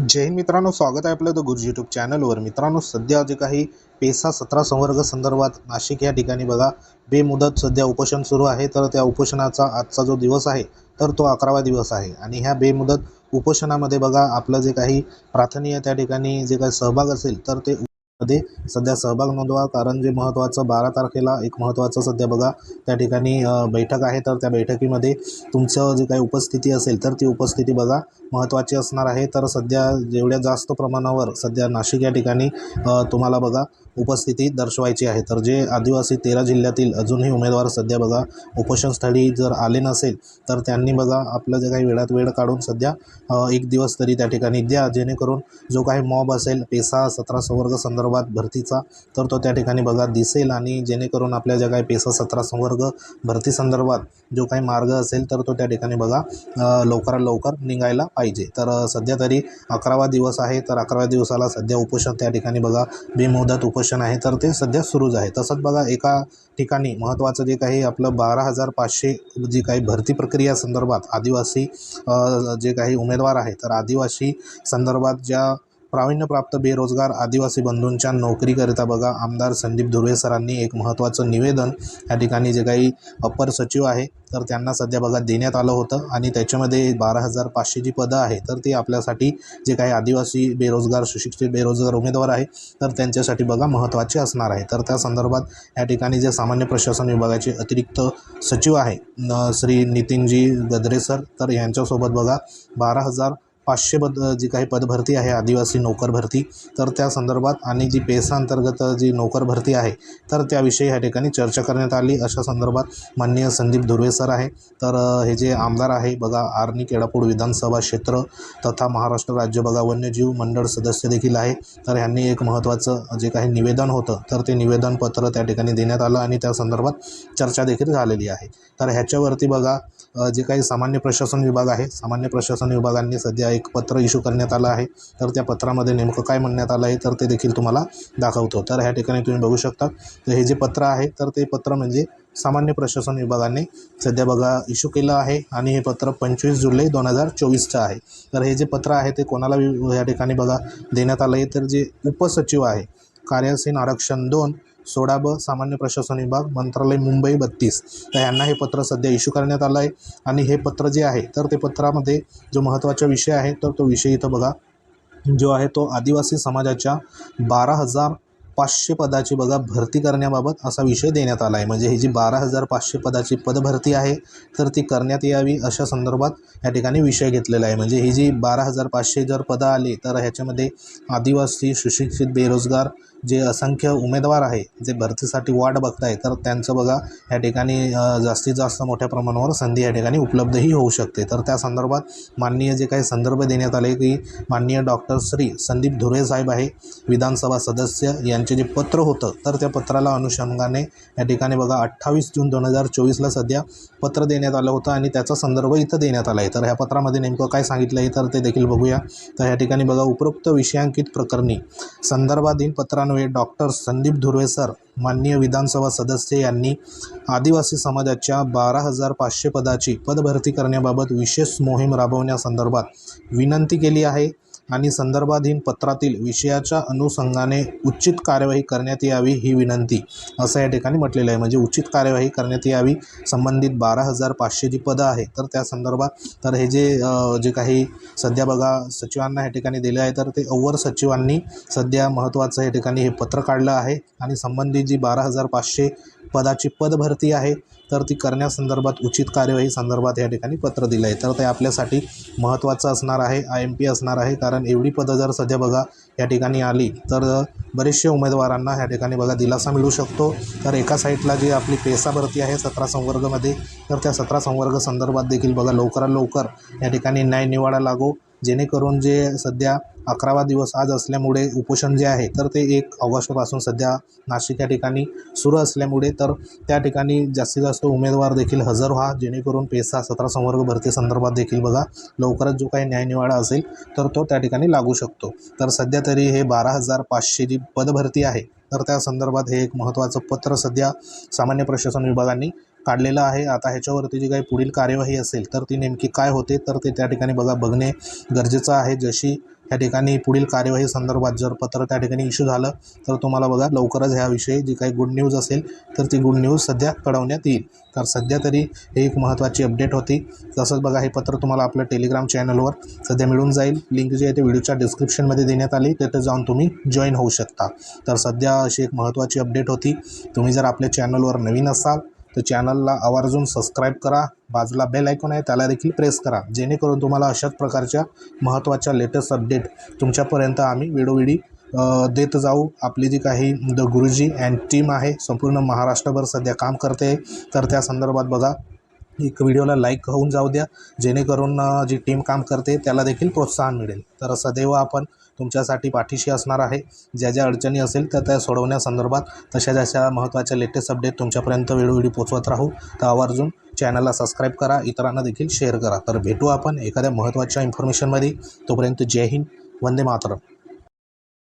जैन मित्रांनो स्वागत आहे आपलं द गुरुजी यूट्यूब चॅनलवर. मित्रांनो सध्या जे काही पेसा सतरा संवर्ग संदर्भात नाशिक या ठिकाणी बघा बेमुदत सध्या उपोषण सुरू आहे. तर त्या उपोषणाचा आजचा जो दिवस आहे तर तो अकरावा दिवस आहे. आणि ह्या बेमुदत उपोषणामध्ये बघा आपलं जे काही प्रार्थनीय त्या ठिकाणी जे काही सहभाग असेल तर ते मध्ये सध्या सहभाग नोंदवा कारण जे महत्त्वाचं बारा तारखेला एक महत्त्वाचं सध्या बघा त्या ठिकाणी बैठक आहे. तर त्या बैठकीमध्ये तुमचं जे काही उपस्थिती असेल तर ती उपस्थिती बघा. महत्त्वाची असणार आहे. तर सध्या जेवढ्या जास्त प्रमाणावर सध्या नाशिक या ठिकाणी तुम्हाला बघा उपस्थिती दर्शवायची आहे. तर जे आदिवासी तेरा जिल्ह्यातील अजूनही उमेदवार सध्या बघा उपोषणस्थळी जर आले नसेल तर त्यांनी बघा आपलं जे काही वेळात वेळ काढून सध्या एक दिवस तरी त्या ठिकाणी द्या. जेणेकरून जो काही मॉब असेल पेसा सतरा संवर्ग संदर्भात भरतीचा तर तो त्या ठिकाणी बघा दिसेल आणि जेणेकरून आपल्या ज्या काही पेसा सतरा संवर्ग भरती संदर्भात जो काही मार्ग असेल तर तो त्या ठिकाणी बघा लवकरात लवकर निघायला पाहिजे. तर सध्या तरी अकरावा दिवस आहे. तर अकराव्या दिवसाला सध्या उपोषण त्या ठिकाणी बघा बेमुदत उपोषण आहे तर ते सध्या सुरूच आहे. तसंच बघा एका ठिकाणी महत्त्वाचं जे काही आपलं बारा हजार पाचशे जी काही भरती प्रक्रिया संदर्भात आदिवासी जे काही उमेदवार आहे तर आदिवासी संदर्भात ज्या प्रावीण्यप्राप्त बेरोजगार आदिवासी बंधूंच्या नोकरीकरिता बघा. आमदार संदीप धुर्वे सरांनी एक महत्त्वाचं निवेदन या ठिकाणी जे काही अप्पर सचिव आहे तर त्यांना सध्या बघा देण्यात आलं होतं. आणि त्याच्यामध्ये बारा हजार पाचशे जी पदं आहे तर ती आपल्यासाठी जे काही आदिवासी बेरोजगार सुशिक्षित बेरोजगार उमेदवार आहे तर त्यांच्यासाठी बघा महत्त्वाचे असणार आहे. तर त्या संदर्भात या ठिकाणी जे सामान्य प्रशासन विभागाचे अतिरिक्त सचिव आहे न श्री नितीनजी गद्रे सर तर यांच्यासोबत बघा बारा हजार पाचशे पद जी काही पदभरती आहे आदिवासी नोकर भरती तर त्या संदर्भात आणि जी पेसा अंतर्गत जी नोकर भरती आहे तर त्याविषयी ह्या ठिकाणी चर्चा करण्यात आली. अशा संदर्भात माननीय संदीप धुर्वे सर आहे. तर हे जे आमदार आहे बघा आर्नी केळापूर विधानसभा क्षेत्र तथा महाराष्ट्र राज्य बघा वन्यजीव मंडळ सदस्य देखील आहे. तर ह्यांनी एक महत्त्वाचं जे काही निवेदन होतं तर ते निवेदनपत्र त्या ठिकाणी देण्यात आलं आणि त्या संदर्भात चर्चा देखील झालेली आहे. तर ह्याच्यावरती बघा जे काही सामान्य प्रशासन विभाग आहे सामान्य प्रशासन विभागांनी सध्या एक पत्र इश्यू करण्यात आलं आहे. तर त्या पत्रामध्ये नेमकं काय म्हणण्यात आलं आहे तर ते देखील तुम्हाला दाखवतो. तर ह्या ठिकाणी तुम्ही बघू शकता तर हे जे पत्र आहे तर ते पत्र म्हणजे सामान्य प्रशासन विभागाने सध्या बघा इश्यू केलं आहे आणि हे पत्र पंचवीस जुलै दोन हजार चोवीसचं आहे. तर हे जे पत्र आहे ते कोणाला वि- या ठिकाणी बघा देण्यात आलं आहे तर जे उपसचिव आहे कार्यासीन आरक्षण दोन सोळा ब सामान्य प्रशासन विभाग मंत्रालय मुंबई बत्तीस. तर यांना हे पत्र सध्या इश्यू करण्यात आलं आहे. आणि हे पत्र जे आहे तर ते पत्रामध्ये जो महत्त्वाचा विषय आहे तर तो विषय इथं बघा. जो आहे तो आदिवासी समाजाच्या बारा हजार पाचशे पदाची बघा भरती करण्याबाबत असा विषय देण्यात आला आहे म्हणजे ही जी बारा हजार पाचशे पदाची पदभरती आहे तर ती करण्यात यावी अशा संदर्भात या ठिकाणी विषय घेतलेला आहे. म्हणजे ही जी बारा हजार पाचशे जर पदं आली तर ह्याच्यामध्ये आदिवासी सुशिक्षित बेरोजगार जे असंख्य उमेदवार आहे जे भरतीसाठी वाट बघताय तर त्यांचं बघा या ठिकाणी जास्तीत जास्त मोठ्या प्रमाणावर संधी या ठिकाणी उपलब्धही होऊ शकते. तर त्या संदर्भात माननीय जे काही संदर्भ देण्यात आले की माननीय डॉक्टर श्री संदीप धुरे साहेब आहे विधानसभा सदस्य यांचे जे पत्र होतं तर त्या पत्राला अनुषंगाने या ठिकाणी बघा अठ्ठावीस जून दोन हजार चोवीसला सध्या पत्र देण्यात आलं होतं आणि त्याचा संदर्भ इथं देण्यात आला आहे. तर ह्या पत्रामध्ये नेमकं काय सांगितलं आहे तर ते देखील बघूया. तर ह्या ठिकाणी बघा उपरोक्त विषयांकित प्रकरणी संदर्भाधीन पत्रान्वये डॉक्टर संदीप धुर्वे सर माननीय विधानसभा सदस्य यांनी आदिवासी समाजाच्या बारा हजार पाचशे पदाची पदभरती करण्याबाबत विशेष मोहीम राबवण्यासंदर्भात विनंती केली आहे. आणि संदर्भाधीन पत्रातील विषयाच्या अनुषंगाने उचित कार्यवाही करण्यात यावी ही विनंती. असं या ठिकाणी म्हटलेलं आहे. म्हणजे उचित कार्यवाही करण्यात यावी संबंधित बारा हजार पाचशे जी पदं आहे तर त्या संदर्भात तर हे जे जे काही सध्या बघा सचिवांना या ठिकाणी दिले आहे तर ते अव्वर सचिवांनी सध्या महत्त्वाचं या ठिकाणी हे पत्र काढलं आहे. आणि संबंधित जी बारा हजार पाचशे पदाची पदभरती आहे तर ती करण्यासंदर्भात उचित कार्यवाही संदर्भात या ठिकाणी पत्र दिलं आहे तर ते आपल्यासाठी महत्त्वाचं असणार आहे आय एम पी असणार आहे कारण एवढी पदं जर सध्या बघा या ठिकाणी आली तर बरेचसे उमेदवारांना ह्या ठिकाणी बघा दिलासा मिळू शकतो. तर एका साईडला जी आपली पेसा भरती आहे सतरा संवर्गमध्ये तर त्या सतरा संवर्ग संदर्भात देखील बघा लवकरात लवकर या ठिकाणी न्याय निवाडा लागो जेणेकरून जे सध्या अकरावा दिवस आज असल्यामुळे उपोषण जे आहे तर ते एक ऑगस्टपासून सध्या नाशिक या ठिकाणी सुरू असल्यामुळे तर त्या ठिकाणी जास्तीत जास्त उमेदवार देखील हजर व्हा. जेणेकरून पेसा सतरा संवर्ग भरती संदर्भात देखील बघा. लवकरच जो काही न्यायनिवाडा असेल तर तो त्या ठिकाणी लागू शकतो. तर सध्या तरी हे बारा हजार पाचशे जी पदभरती आहे तर त्या संदर्भात हे एक महत्त्वाचं पत्र सध्या सामान्य प्रशासन विभागाने काढलेलं आहे. आता ह्याच्यावरती जी काही पुढील कार्यवाही असेल तर ती नेमकी काय होते तर ते त्या ठिकाणी बघा. बघणे गरजेचं आहे. जशी या ठिकाणी पुढील कार्यवाही संदर्भात जर पत्र त्या ठिकाणी इश्यू झालं तर तुम्हाला बघा लवकरच ह्याविषयी जी काही गुड न्यूज असेल तर ती गुड न्यूज सध्या कळवण्यात येईल. तर सध्या तरी हे एक महत्त्वाची अपडेट होती. तसंच बघा हे पत्र तुम्हाला आपल्या टेलिग्राम चॅनलवर सध्या मिळून जाईल. लिंक जी आहे ते व्हिडिओच्या डिस्क्रिप्शनमध्ये देण्यात आली. तिथे जाऊन तुम्ही जॉईन होऊ शकता. तर सध्या अशी एक महत्त्वाची अपडेट होती. तुम्ही जर आपल्या चॅनलवर नवीन असाल तर चॅनलला आवर्जून सबस्क्राईब करा. बाजूला बेल ऐकून आहे त्याला देखील प्रेस करा. जेणेकरून तुम्हाला अशाच प्रकारच्या महत्त्वाच्या लेटेस्ट अपडेट तुमच्यापर्यंत आम्ही वेळोवेळी देत जाऊ. आपली जी काही द गुरुजी अँड टीम आहे संपूर्ण महाराष्ट्रभर सध्या काम करते. तर त्या संदर्भात बघा. एक व्हिडिओला लाईक होऊन जाऊ द्या. जेणेकरून जी टीम काम करते त्याला देखील प्रोत्साहन मिळेल. तर सदैव आपण तुमच्यासाठी पाठीशी असणार आहे. ज्या ज्या अडचणी असेल त्या त्या सोडवण्यासंदर्भात तशा जशा महत्त्वाच्या लेटेस्ट अपडेट तुमच्यापर्यंत वेळोवेळी पोचवत राहू तर आवर्जून चॅनलला सबस्क्राईब करा. इतरांना देखील शेअर करा. तर भेटू आपण एखाद्या महत्त्वाच्या इन्फॉर्मेशनमध्ये तोपर्यंत जय हिंद. वंदे मातरम.